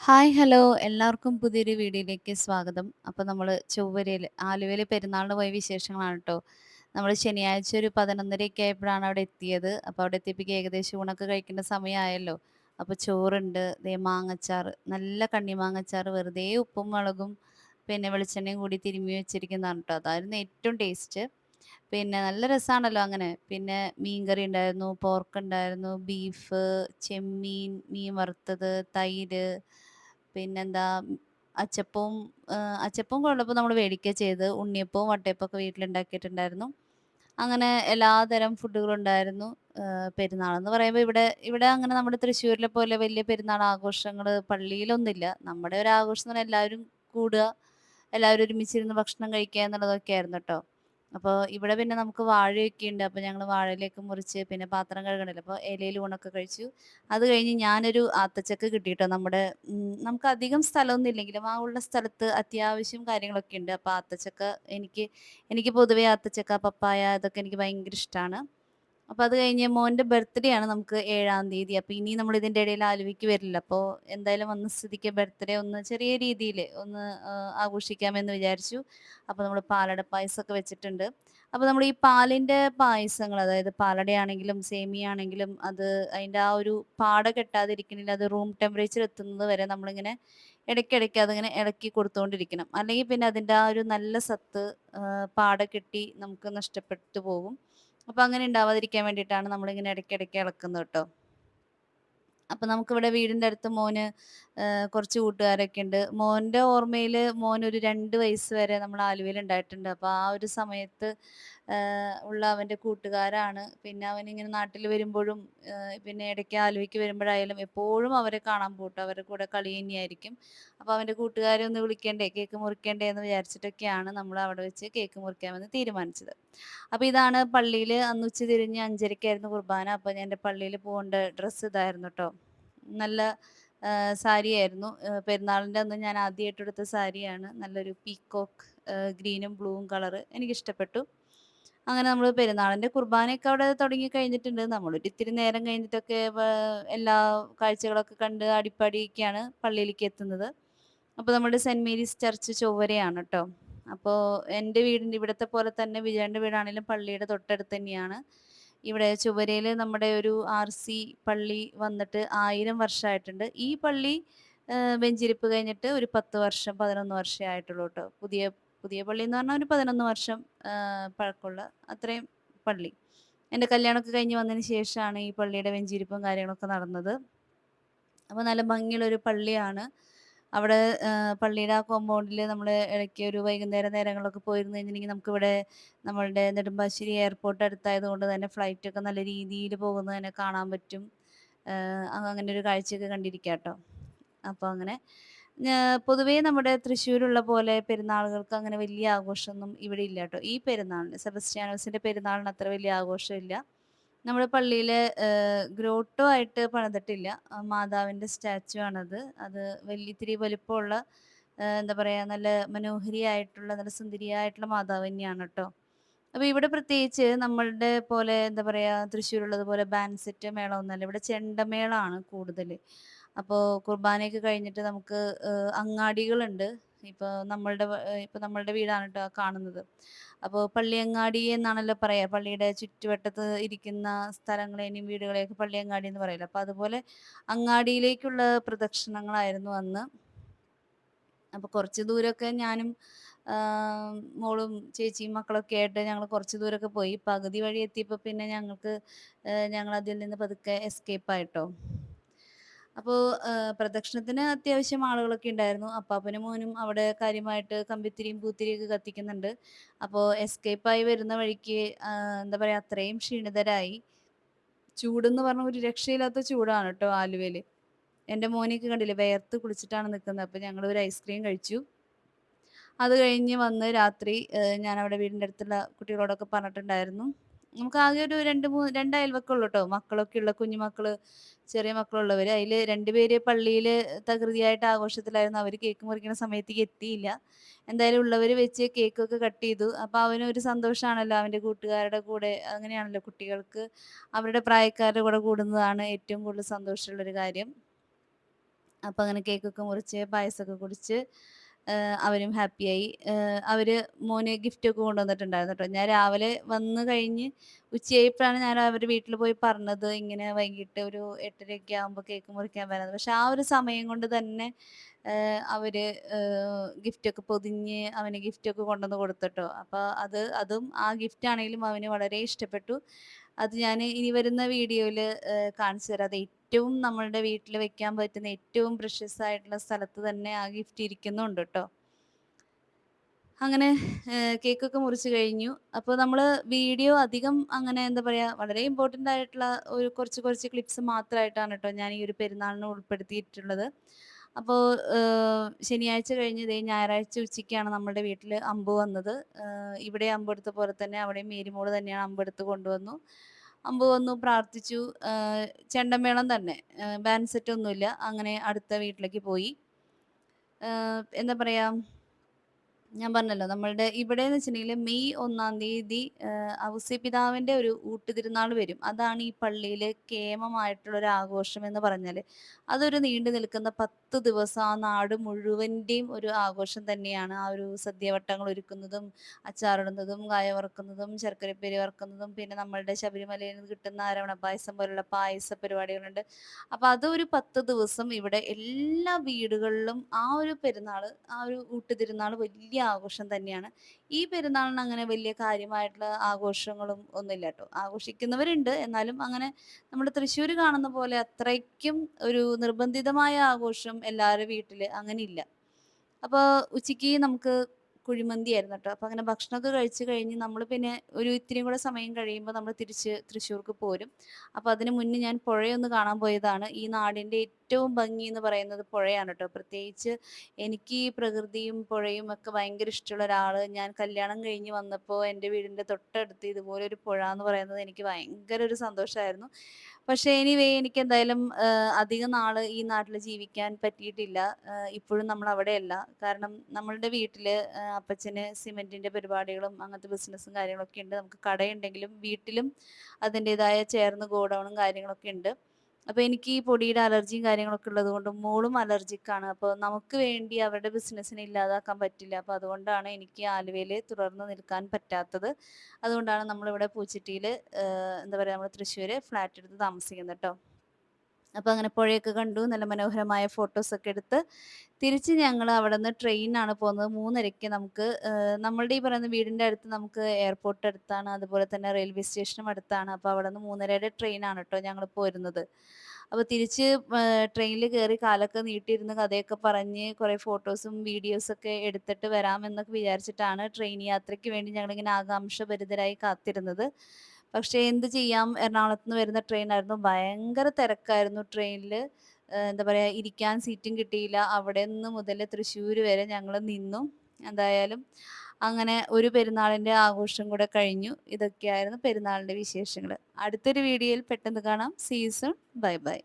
Hi hello എല്ലാവർക്കും പുതിയൊരു വീഡിയോയിലേക്ക് സ്വാഗതം. അപ്പോൾ നമ്മൾ ചൊവ്വരയിൽ ആലുവയിൽ പെരുന്നാളിന് പോയ വിശേഷങ്ങളാണ് കേട്ടോ. നമ്മൾ ശനിയാഴ്ച ഒരു 11:30 ആയപ്പോഴാണ് അവിടെ എത്തിയത്. അപ്പോൾ അവിടെ എത്തിയപ്പോൾ ഏകദേശം ഊണൊക്കെ കഴിക്കേണ്ട സമയമായല്ലോ. അപ്പോൾ ചോറുണ്ട്, ദേ മാങ്ങച്ചാറ്, നല്ല കണ്ണിമാങ്ങച്ചാറ് വെറുതെ ഉപ്പും മുളകും പിന്നെ വെളിച്ചെണ്ണയും കൂടി തിരുമ്മി വെച്ചിരിക്കുന്നതാണ് കേട്ടോ. അതായിരുന്നു ഏറ്റവും ടേസ്റ്റ്. പിന്നെ നല്ല രസമാണല്ലോ അങ്ങനെ. പിന്നെ മീൻകറി ഉണ്ടായിരുന്നു, പോർക്ക് ഉണ്ടായിരുന്നു, ബീഫ്, ചെമ്മീൻ, മീൻ വറുത്തത്, തൈര്, പിന്നെന്താ അച്ചപ്പവും അച്ചപ്പവും കുഴലപ്പവും നമ്മൾ മേടിക്കുക ചെയ്ത് ഉണ്ണിയപ്പവും വട്ടയപ്പവും ഒക്കെ വീട്ടിലുണ്ടാക്കിയിട്ടുണ്ടായിരുന്നു. അങ്ങനെ എല്ലാതരം ഫുഡുകളുണ്ടായിരുന്നു. പെരുന്നാൾ എന്ന് പറയുമ്പോൾ ഇവിടെ ഇവിടെ അങ്ങനെ നമ്മുടെ തൃശ്ശൂരിലെ പോലെ വലിയ പെരുന്നാൾ ആഘോഷങ്ങൾ പള്ളിയിലൊന്നുമില്ല. നമ്മുടെ ഒരു ആഘോഷം എന്ന് പറഞ്ഞാൽ എല്ലാവരും കൂടുക, എല്ലാവരും ഒരുമിച്ചിരുന്ന് ഭക്ഷണം കഴിക്കുക എന്നുള്ളതൊക്കെ ആയിരുന്നു കേട്ടോ. അപ്പോൾ ഇവിടെ പിന്നെ നമുക്ക് വാഴയൊക്കെ ഉണ്ട്. അപ്പോൾ ഞങ്ങൾ വാഴയിലേക്ക് മുറിച്ച് പിന്നെ പാത്രം കഴുകണമല്ലോ. അപ്പോൾ ഇലയിൽ ഊണൊക്കെ കഴിച്ചു. അത് കഴിഞ്ഞ് ഞാനൊരു ആത്തച്ചക്ക കിട്ടിയിട്ടോ നമ്മുടെ നമുക്ക് അധികം സ്ഥലമൊന്നും ഇല്ലെങ്കിലും ആ ഉള്ള സ്ഥലത്ത് അത്യാവശ്യം കാര്യങ്ങളൊക്കെ ഉണ്ട്. അപ്പോൾ ആത്തച്ചക്ക എനിക്ക് എനിക്ക് പൊതുവേ ആത്തച്ചക്ക, പപ്പായ ഇതൊക്കെ എനിക്ക് ഭയങ്കര ഇഷ്ടമാണ്. അപ്പോൾ അത് കഴിഞ്ഞ് മോന്റെ ബർത്ത്ഡേ ആണ് നമുക്ക് 7-ാം തീയതി. അപ്പൊ ഇനി നമ്മൾ ഇതിന്റെ ഇടയിൽ ആലുവയ്ക്ക് വരില്ല. അപ്പോൾ എന്തായാലും വന്ന സ്ഥിതിക്ക് ബർത്ത്ഡേ ഒന്ന് ചെറിയ രീതിയിൽ ഒന്ന് ആഘോഷിക്കാമെന്ന് വിചാരിച്ചു. അപ്പോൾ നമ്മൾ പാലട പായസമൊക്കെ വെച്ചിട്ടുണ്ട്. അപ്പോൾ നമ്മൾ ഈ പാലിന്റെ പായസങ്ങൾ അതായത് പാലടയാണെങ്കിലും സേമിയാണെങ്കിലും അത് അതിന്റെ ആ ഒരു പാട കെട്ടാതിരിക്കണില്ല അത് റൂം ടെമ്പറേച്ചർ എത്തുന്നത് വരെ നമ്മളിങ്ങനെ ഇടയ്ക്കിടയ്ക്ക് അതിങ്ങനെ ഇളക്കി കൊടുത്തുകൊണ്ടിരിക്കണം. അല്ലെങ്കിൽ പിന്നെ അതിന്റെ ആ ഒരു നല്ല സത്ത് പാട കെട്ടി നമുക്ക് നഷ്ടപ്പെട്ടു പോകും. അപ്പോൾ അങ്ങനെ ഉണ്ടാവാതിരിക്കാൻ വേണ്ടിയിട്ടാണ് നമ്മളിങ്ങനെ ഇടയ്ക്കിടയ്ക്ക് ഇളക്കുന്നത് കേട്ടോ. അപ്പോൾ നമുക്കിവിടെ വീടിന്റെ അടുത്ത് മോന് കുറച്ച് കൂട്ടുകാരൊക്കെ ഉണ്ട്. മോന്റെ ഓർമ്മയിൽ മോൻ ഒരു രണ്ട് വയസ്സ് വരെ നമ്മൾ ആലുവയിൽ ഉണ്ടായിട്ടുണ്ട്. അപ്പോൾ ആ ഒരു സമയത്ത് ഉള്ള അവന്റെ കൂട്ടുകാരാണ്. പിന്നെ അവൻ ഇങ്ങനെ നാട്ടിൽ വരുമ്പോഴും പിന്നെ ഇടയ്ക്ക് ആലുവയ്ക്ക് വരുമ്പോഴായാലും എപ്പോഴും അവരെ കാണാൻ പോട്ടെ ട്ടോ. അവരുടെ കൂടെ കളി തന്നെയായിരിക്കും. അപ്പോൾ അവന്റെ കൂട്ടുകാരെ ഒന്ന് വിളിക്കണ്ടേ, കേക്ക് മുറിക്കണ്ടേ എന്ന് വിചാരിച്ചിട്ടൊക്കെയാണ് നമ്മൾ അവിടെ വെച്ച് കേക്ക് മുറിക്കാമെന്ന് തീരുമാനിച്ചത്. അപ്പോൾ ഇതാണ് പള്ളിയിൽ അന്ന് ഉച്ച തിരിഞ്ഞ് അഞ്ചരയ്ക്കായിരുന്നു കുർബാന. അപ്പോൾ ഞാൻ എന്റെ പള്ളിയിൽ പോകേണ്ട ഡ്രസ്സ് ഇതായിരുന്നു ട്ടോ. നല്ല സാരിയായിരുന്നു. പെരുന്നാളിന്റെ അന്ന് ഞാൻ ആദ്യമായിട്ട് എടുത്ത സാരിയാണ്. നല്ലൊരു പീക്കോക്ക് ഗ്രീനും ബ്ലൂവും കളറ് എനിക്കിഷ്ടപ്പെട്ടു. അങ്ങനെ നമ്മൾ പെരുന്നാളിന്റെ കുർബാനയൊക്കെ അവിടെ തുടങ്ങി കഴിഞ്ഞിട്ടുണ്ട്. നമ്മളൊരു ഇത്തിരി നേരം കഴിഞ്ഞിട്ടൊക്കെ എല്ലാ കാഴ്ചകളൊക്കെ കണ്ട് അടിപ്പാടിയൊക്കെയാണ് പള്ളിയിലേക്ക് എത്തുന്നത്. അപ്പോൾ നമ്മുടെ സെന്റ് മേരീസ് ചർച്ച് ചൊവ്വരയാണ് കേട്ടോ അപ്പോൾ എന്റെ വീടിന്റെ ഇവിടുത്തെ പോലെ തന്നെ വിജയന്റെ വീടാണെങ്കിലും പള്ളിയുടെ തൊട്ടടുത്ത് തന്നെയാണ്. ഇവിടെ ചുവരയിൽ നമ്മുടെ ഒരു ആർ സി പള്ളി വന്നിട്ട് ആയിരം വർഷമായിട്ടുണ്ട്. ഈ പള്ളി വെഞ്ചിരിപ്പ് കഴിഞ്ഞിട്ട് ഒരു 10 വർഷം 11 വർഷമേ ആയിട്ടുള്ളൂ കേട്ടോ പുതിയ പുതിയ പള്ളി എന്ന് പറഞ്ഞാൽ ഒരു 11 വർഷം പഴക്കമുള്ള അത്രയും പള്ളി. എന്റെ കല്യാണമൊക്കെ കഴിഞ്ഞ് വന്നതിന് ശേഷമാണ് ഈ പള്ളിയുടെ വെഞ്ചിരിപ്പും കാര്യങ്ങളൊക്കെ നടന്നത്. അപ്പോൾ നല്ല ഭംഗിയുള്ള ഒരു പള്ളിയാണ്. അവിടെ പള്ളിയുടെ ആ കോമ്പൗണ്ടിൽ നമ്മൾ ഇടയ്ക്ക് ഒരു വൈകുന്നേര നേരങ്ങളിലൊക്കെ പോയിരുന്നു കഴിഞ്ഞിട്ടുണ്ടെങ്കിൽ നമുക്കിവിടെ നമ്മളുടെ നെടുമ്പാശ്ശേരി എയർപോർട്ട് അടുത്തായത് കൊണ്ട് തന്നെ ഫ്ലൈറ്റൊക്കെ നല്ല രീതിയിൽ പോകുന്നത് തന്നെ കാണാൻ പറ്റും. അങ്ങനെ ഒരു കാഴ്ചയൊക്കെ കണ്ടിരിക്കാം കേട്ടോ അപ്പോൾ അങ്ങനെ പൊതുവേ നമ്മുടെ തൃശ്ശൂരുള്ള പോലെ പെരുന്നാളുകൾക്ക് അങ്ങനെ വലിയ ആഘോഷമൊന്നും ഇവിടെ ഇല്ല കേട്ടോ ഈ പെരുന്നാളിന് സെബസ്റ്റിയാനോസിന്റെ പെരുന്നാളിന് അത്ര വലിയ ആഘോഷമില്ല. നമ്മുടെ പള്ളിയിൽ ഗ്രോട്ടോ ആയിട്ട് പണിതിട്ടില്ല. മാതാവിന്റെ സ്റ്റാച്ചു ആണത്. അത് വലിയ ഇത്തിരി വലിപ്പമുള്ള എന്താ പറയുക നല്ല മനോഹരിയായിട്ടുള്ള നല്ല സുന്ദരിയായിട്ടുള്ള മാതാവ് തന്നെയാണ് കേട്ടോ അപ്പോൾ ഇവിടെ പ്രത്യേകിച്ച് നമ്മളുടെ പോലെ എന്താ പറയുക തൃശ്ശൂരുള്ളതുപോലെ ബാൻസെറ്റ് മേള മേളമൊന്നുമല്ല. ഇവിടെ ചെണ്ടമേളാണ് കൂടുതൽ. അപ്പോൾ കുർബാനയൊക്കെ കഴിഞ്ഞിട്ട് നമുക്ക് അങ്ങാടികളുണ്ട്. ഇപ്പോൾ നമ്മളുടെ ഇപ്പോൾ നമ്മളുടെ വീടാണ് കേട്ടോ കാണുന്നത്. അപ്പോൾ പള്ളിയങ്ങാടി എന്നാണല്ലോ പറയുക. പള്ളിയുടെ ചുറ്റുവട്ടത്ത് ഇരിക്കുന്ന സ്ഥലങ്ങളെയും വീടുകളെയൊക്കെ പള്ളിയങ്ങാടി എന്ന് പറയില്ല അപ്പോൾ അതുപോലെ അങ്ങാടിയിലേക്കുള്ള പ്രദക്ഷിണങ്ങളായിരുന്നു അന്ന്. അപ്പോൾ കുറച്ച് ദൂരമൊക്കെ ഞാനും മോളും ചേച്ചിയും മക്കളൊക്കെ ആയിട്ട് ഞങ്ങൾ കുറച്ച് ദൂരമൊക്കെ പോയി. പകുതി വഴി എത്തിയപ്പോൾ പിന്നെ ഞങ്ങൾക്ക് ഞങ്ങൾ അതിൽ നിന്ന് പതുക്കെ എസ്കേപ്പ് ആയി ട്ടോ. അപ്പോൾ പ്രദക്ഷിണത്തിന് അത്യാവശ്യം ആളുകളൊക്കെ ഉണ്ടായിരുന്നു. അപ്പാപ്പനും മോനും അവിടെ കാര്യമായിട്ട് കമ്പിത്തിരിയും പൂത്തിരിയൊക്കെ കത്തിക്കുന്നുണ്ട്. അപ്പോൾ എസ്കേപ്പായി വരുന്ന വഴിക്ക് എന്താ പറയുക അത്രയും ക്ഷീണിതരായി. ചൂടെന്ന് പറഞ്ഞ ഒരു രക്ഷയില്ലാത്ത ചൂടാണ് കേട്ടോ ആലുവയിൽ. എന്റെ മോനെയൊക്കെ കണ്ടില്ലേ വേർത്ത് കുളിച്ചിട്ടാണ് നിൽക്കുന്നത്. അപ്പോൾ ഞങ്ങൾ ഒരു ഐസ്ക്രീം കഴിച്ചു. അത് കഴിഞ്ഞ് വന്ന് രാത്രി ഞാൻ അവിടെ വീടിന്റെ അടുത്തുള്ള കുട്ടികളോടൊക്കെ പറഞ്ഞിട്ടുണ്ടായിരുന്നു. നമുക്ക് ആകെ ഒരു 2, 3 2 അയൽവക്കേ ഉള്ളൂ ട്ടോ. മക്കളൊക്കെ ഉള്ള കുഞ്ഞുമക്കൾ ചെറിയ മക്കളുള്ളവർ. അതിൽ 2 പേര് പള്ളിയിൽ തകൃതിയായിട്ട് ആഘോഷത്തിലായിരുന്നു. അവർ കേക്ക് മുറിക്കുന്ന സമയത്തേക്ക് എത്തിയില്ല. എന്തായാലും ഉള്ളവർ വെച്ച് കേക്കൊക്കെ കട്ട് ചെയ്തു. അപ്പോൾ അവനൊരു സന്തോഷമാണല്ലോ അവന്റെ കൂട്ടുകാരുടെ കൂടെ അങ്ങനെയാണല്ലോ കുട്ടികൾക്ക് അവരുടെ പ്രായക്കാരുടെ കൂടെ കൂടുന്നതാണ് ഏറ്റവും കൂടുതൽ സന്തോഷമുള്ളൊരു കാര്യം. അപ്പം അങ്ങനെ കേക്കൊക്കെ മുറിച്ച് പായസമൊക്കെ കുടിച്ച് അവരും ഹാപ്പിയായി. അവർ മോന് ഗിഫ്റ്റൊക്കെ കൊണ്ടുവന്നിട്ടുണ്ടായിരുന്നു കേട്ടോ ഞാൻ രാവിലെ വന്നു കഴിഞ്ഞ് ഉച്ചയായപ്പോഴാണ് ഞാൻ അവരുടെ വീട്ടിൽ പോയി പറഞ്ഞത് ഇങ്ങനെ വൈകിട്ട് ഒരു എട്ടരയൊക്കെ ആകുമ്പോൾ കേക്ക് മുറിക്കാൻ വരുന്നത് പക്ഷെ ആ ഒരു സമയം കൊണ്ട് തന്നെ അവർ ഗിഫ്റ്റൊക്കെ പൊതിഞ്ഞ് അവന് ഗിഫ്റ്റൊക്കെ കൊണ്ടുവന്ന് കൊടുത്തിട്ടോ അപ്പോൾ അത് അതും ആ ഗിഫ്റ്റ് ആണെങ്കിലും അവന് വളരെ ഇഷ്ടപ്പെട്ടു. അത് ഞാൻ ഇനി വരുന്ന വീഡിയോയിൽ കാണിച്ചു തരാം. അത് ഏറ്റവും നമ്മളുടെ വീട്ടിൽ വെക്കാൻ പറ്റുന്ന ഏറ്റവും പ്രഷ്യസ് ആയിട്ടുള്ള സ്ഥലത്ത് തന്നെ ആ ഗിഫ്റ്റ് ഇരിക്കുന്നുണ്ട് കേട്ടോ അങ്ങനെ കേക്കൊക്കെ മുറിച്ച് കഴിഞ്ഞു. അപ്പോൾ നമ്മൾ വീഡിയോ അധികം അങ്ങനെ എന്താ പറയുക വളരെ ഇമ്പോർട്ടന്റ് ആയിട്ടുള്ള ഒരു കുറച്ച് കുറച്ച് ക്ലിപ്സ് മാത്രമായിട്ടാണ് കേട്ടോ ഞാൻ ഈ ഒരു പെരുന്നാളിന് ഉൾപ്പെടുത്തിയിട്ടുള്ളത്. അപ്പോൾ ശനിയാഴ്ച കഴിഞ്ഞ് ഇതേ ഞായറാഴ്ച ഉച്ചയ്ക്കാണ് നമ്മുടെ വീട്ടിൽ അമ്പ് വന്നത്. ഇവിടെ അമ്പെടുത്ത പോലെ തന്നെ അവിടെയും മേരിമോൾ തന്നെയാണ് അമ്പെടുത്ത് കൊണ്ടുവന്നു. അമ്പ് വന്നു പ്രാർത്ഥിച്ചു. ചെണ്ടമേളം തന്നെ. ബാൻഡ് ഒന്നുമില്ല. അങ്ങനെ അടുത്ത വീട്ടിലേക്ക് പോയി. എന്താ പറയുക ഞാൻ പറഞ്ഞല്ലോ നമ്മളുടെ ഇവിടെ എന്ന് വെച്ചിട്ടുണ്ടെങ്കിൽ മെയ് ഒന്നാം തീയതി ഔസ്യപിതാവിന്റെ ഒരു ഊട്ടുതിരുന്നാൾ വരും. അതാണ് ഈ പള്ളിയിലെ കേമമായിട്ടുള്ള ഒരു ആഘോഷം എന്ന് പറഞ്ഞാൽ അതൊരു നീണ്ടു നിൽക്കുന്ന പത്ത് ദിവസം ആ നാട് മുഴുവന്റെയും ഒരു ആഘോഷം തന്നെയാണ്. ആ ഒരു സദ്യവട്ടങ്ങൾ ഒരുക്കുന്നതും അച്ചാറിടുന്നതും കായ വറക്കുന്നതും ശർക്കരപ്പേരി വറക്കുന്നതും പിന്നെ നമ്മളുടെ ശബരിമലയിൽ നിന്ന് കിട്ടുന്ന അരവണ പായസം പോലുള്ള പായസ പരിപാടികളുണ്ട്. അപ്പോൾ അതൊരു പത്ത് ദിവസം ഇവിടെ എല്ലാ വീടുകളിലും ആ ഒരു പെരുന്നാൾ ആ ഒരു ഊട്ടുതിരുന്നാൾ വലിയ ആഘോഷം തന്നെയാണ്. ഈ പെരുന്നാളിന് അങ്ങനെ വലിയ കാര്യമായിട്ടുള്ള ആഘോഷങ്ങളും ഒന്നുമില്ല കേട്ടോ ആഘോഷിക്കുന്നവരുണ്ട്. എന്നാലും അങ്ങനെ നമ്മുടെ തൃശ്ശൂർ കാണുന്ന പോലെ അത്രയ്ക്കും ഒരു നിർബന്ധിതമായ ആഘോഷം എല്ലാവരുടെ വീട്ടിൽ അങ്ങനെ ഇല്ല അപ്പോൾ ഉച്ചയ്ക്ക് നമുക്ക് കുഴിമന്തി ആയിരുന്നു കേട്ടോ അപ്പോൾ അങ്ങനെ ഭക്ഷണമൊക്കെ കഴിച്ച് കഴിഞ്ഞ് നമ്മൾ പിന്നെ ഒരു ഇത്തിരിയും കൂടെ സമയം കഴിയുമ്പോൾ നമ്മൾ തിരിച്ച് തൃശ്ശൂർക്ക് പോരും. അപ്പോൾ അതിന് മുന്നേ ഞാൻ പുഴയൊന്ന് കാണാൻ പോയതാണ്. ഈ നാടിന്റെ ഏറ്റവും ഭംഗി എന്ന് പറയുന്നത് പുഴയാണ് കേട്ടോ. പ്രത്യേകിച്ച് എനിക്ക് ഈ പ്രകൃതിയും പുഴയും ഒക്കെ ഭയങ്കര ഇഷ്ടമുള്ള ഒരാൾ ഞാൻ കല്യാണം കഴിഞ്ഞ് വന്നപ്പോൾ എന്റെ വീടിന്റെ തൊട്ടടുത്ത് ഇതുപോലെ ഒരു പുഴ എന്ന് പറയുന്നത് എനിക്ക് ഭയങ്കര ഒരു സന്തോഷമായിരുന്നു പക്ഷേ എനിവേ എനിക്ക് എന്തായാലും അധികം നാൾ ഈ നാട്ടിൽ ജീവിക്കാൻ പറ്റിയിട്ടില്ല. ഇപ്പോഴും നമ്മൾ അവിടെയല്ല കാരണം നമ്മളുടെ വീട്ടിൽ അപ്പച്ചന് സിമെന്റിന്റെ പരിപാടികളും അങ്ങനത്തെ ബിസിനസ്സും കാര്യങ്ങളൊക്കെ ഉണ്ട്. നമുക്ക് കടയുണ്ടെങ്കിലും വീട്ടിലും അതിന്റെതായ ചേർന്ന് ഗോഡൗണും കാര്യങ്ങളൊക്കെ ഉണ്ട്. അപ്പോൾ എനിക്ക് ഈ പൊടിയുടെ അലർജിയും കാര്യങ്ങളൊക്കെ ഉള്ളത് കൊണ്ട് മോളും അലർജിക്കാണ് അപ്പോൾ നമുക്ക് വേണ്ടി അവരുടെ ബിസിനസ്സിനെ ഇല്ലാതാക്കാൻ പറ്റില്ല. അപ്പോൾ അതുകൊണ്ടാണ് എനിക്ക് ആലുവയിൽ തുടർന്ന് നിൽക്കാൻ പറ്റാത്തത്. അതുകൊണ്ടാണ് നമ്മളിവിടെ പൂച്ചിട്ടിയിൽ എന്താ പറയുക നമ്മൾ തൃശ്ശൂർ ഫ്ലാറ്റ് എടുത്ത് താമസിക്കുന്നത് കേട്ടോ അപ്പോൾ അങ്ങനെ പുഴയൊക്കെ കണ്ടു. നല്ല മനോഹരമായ ഫോട്ടോസൊക്കെ എടുത്ത് തിരിച്ച് ഞങ്ങൾ അവിടെ നിന്ന് ട്രെയിനാണ് പോകുന്നത്. മൂന്നരയ്ക്ക് നമുക്ക് നമ്മളുടെ ഈ പറയുന്ന വീടിന്റെ അടുത്ത് നമുക്ക് എയർപോർട്ട് അടുത്താണ്. അതുപോലെ തന്നെ റെയിൽവേ സ്റ്റേഷനും അടുത്താണ്. അപ്പോൾ അവിടെ നിന്ന് മൂന്നരയുടെ ട്രെയിനാണ് കേട്ടോ ഞങ്ങൾ പോരുന്നത്. അപ്പോൾ തിരിച്ച് ട്രെയിനിൽ കയറി കാലൊക്കെ നീട്ടിയിരുന്ന് കഥയൊക്കെ പറഞ്ഞ് കുറേ ഫോട്ടോസും വീഡിയോസൊക്കെ എടുത്തിട്ട് വരാമെന്നൊക്കെ വിചാരിച്ചിട്ടാണ് ട്രെയിൻ യാത്രയ്ക്ക് വേണ്ടി ഞങ്ങളിങ്ങനെ ആകാംക്ഷഭരിതരായി കാത്തിരുന്നത്. പക്ഷേ എന്ത് ചെയ്യാം? എറണാകുളത്ത് നിന്ന് വരുന്ന ട്രെയിനായിരുന്നു. ഭയങ്കര തിരക്കായിരുന്നു ട്രെയിനിൽ എന്താ പറയുക ഇരിക്കാൻ സീറ്റും കിട്ടിയില്ല. അവിടെ നിന്ന് മുതൽ തൃശ്ശൂർ വരെ ഞങ്ങൾ നിന്നു. എന്തായാലും അങ്ങനെ ഒരു പെരുന്നാളിന്റെ ആഘോഷം കൂടെ കഴിഞ്ഞു. ഇതൊക്കെയായിരുന്നു പെരുന്നാളിന്റെ വിശേഷങ്ങൾ അടുത്തൊരു വീഡിയോയിൽ പെട്ടെന്ന് കാണാം. Season bye bye